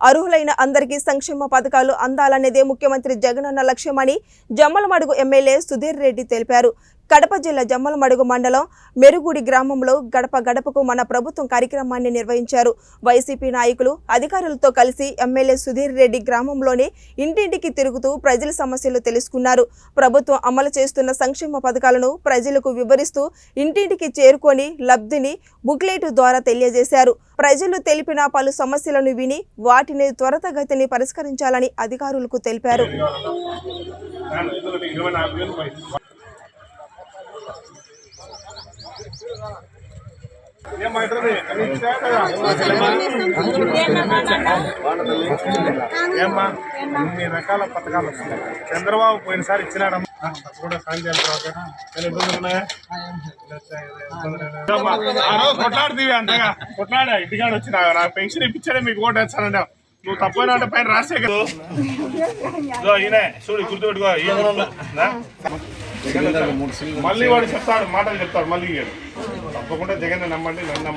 అర్హులైన అందరికీ సంక్షేమ పథకాలు అందాలనేదే ముఖ్యమంత్రి జగనన్న లక్ష్యమని జమ్మలమడుగు ఎమ్మెల్యే సుధీర్ రెడ్డి తెలిపారు. కడప జిల్లా జమ్మలమడుగు మండలం మెరుగుడి గ్రామంలో గడప గడపకు మన ప్రభుత్వం కార్యక్రమాన్ని నిర్వహించారు. వైసీపీ నాయకులు అధికారులతో కలిసి ఎమ్మెల్యే సుధీర్ రెడ్డి గ్రామంలోనే ఇంటింటికి తిరుగుతూ ప్రజల సమస్యలు తెలుసుకున్నారు. ప్రభుత్వం అమలు చేస్తున్న సంక్షేమ పథకాలను ప్రజలకు వివరిస్తూ ఇంటింటికి చేరుకొని లబ్ధిని బుక్లెట్ ద్వారా తెలియజేశారు. ప్రజలు తెలిపిన పలు సమస్యలను విని వాటిని త్వరతగతిని పరిష్కరించాలని అధికారులకు తెలిపారు. ఏమ్మా ఇన్ని రకాల పథకాలు వస్తున్నాయి చంద్రబాబు పోయినసారి ఇచ్చినాడమ్మా నాకు కూడా సాయం కొట్లాడుతీవి అంతగా కొట్లాడా ఇంటికాడ వచ్చినా నాకు పెన్షన్ ఇప్పించాడే మీకు ఓటు వేస్తానండి నువ్వు తప్పైన అంటే పైన రాసే కదా. ఈయనే చూడు గుర్తుపెట్టుకో? మళ్ళీ వాడు చెప్తాడు మాటలు చెప్తాడు మళ్ళీ. తప్పకుండా జగన్ నమ్మండి నన్ను నమ్మండి.